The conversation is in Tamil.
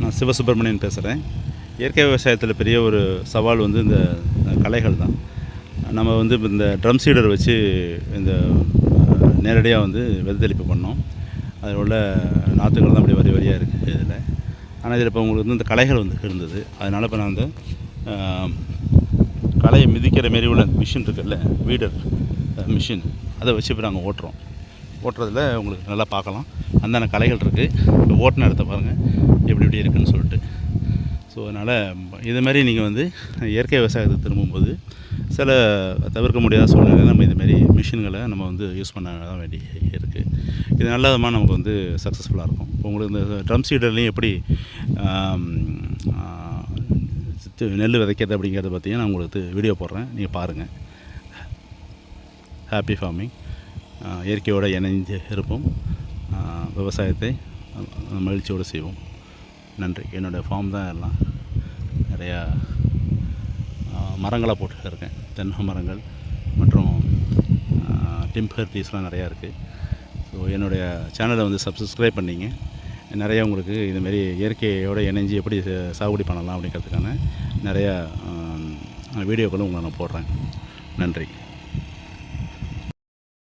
நான் சிவசுப்பிரமணியன் பேசுகிறேன் இயற்கை விவசாயத்தில் பெரிய ஒரு சவால் வந்து இந்த கலைகள் தான். நம்ம வந்து இந்த ட்ரம் சீடர் வச்சு இந்த நேரடியாக வந்து விதத்தெளிப்பு பண்ணோம். அதில் உள்ள நாற்றுகள் தான் அப்படி வரி வரியாக இருக்குது இதில். ஆனால் இதில் இப்போ உங்களுக்கு வந்து இந்த கலைகள் வந்து இருந்தது. அதனால் இப்போ நான் வந்து கலையை மிதிக்கிற மாரி உள்ள மிஷின் இருக்குல்ல வீடர் மிஷின் அதை வச்சு இப்போ நாங்கள் ஓட்டுறோம். ஓட்டுறதுல உங்களுக்கு நல்லா பார்க்கலாம். அந்தான கலைகள் இருக்குது ஓட்டின இடத்த பாருங்கள் எப்படி எப்படி இருக்குன்னு சொல்லிட்டு. ஸோ அதனால் இது மாதிரி நீங்கள் வந்து இயற்கை விவசாயத்தை திரும்பும்போது சில தவிர்க்க முடியாத சூழ்நிலை நம்ம இதுமாரி மிஷின்களை நம்ம வந்து யூஸ் பண்ண தான் வேண்டி இருக்குது இது நல்ல விதமாக நமக்கு வந்து சக்ஸஸ்ஃபுல்லாக இருக்கும். இப்போ உங்களுக்கு இந்த ட்ரம் சீடர்லேயும் எப்படி நெல் விதைக்கிறது அப்படிங்கிறத பார்த்தீங்கன்னா நான் உங்களுக்கு வீடியோ போடுறேன். நீங்கள் பாருங்கள் ஹாப்பி ஃபார்மிங் இயற்கையோடு இணைந்து இருப்போம். விவசாயத்தை மகிழ்ச்சியோடு செய்வோம். நன்றி. என்னுடைய ஃபார்ம் தான் எல்லாம் நிறையா மரங்களாக மரங்களை இருக்கேன் தென்னை மரங்கள் மற்றும் டிம்பர் ட்ரீஸ்லாம் நிறையா இருக்குது ஸோ என்னுடைய சேனலை வந்து சப்ஸ்கிரைப் பண்ணிங்க. நிறையா உங்களுக்கு இதுமாரி இயற்கையோடு இணைஞ்சு எப்படி சாகுபடி பண்ணலாம் அப்படிங்கிறதுக்கான நிறையா வீடியோக்களும் உங்களை நான் போடுறேன். நன்றி.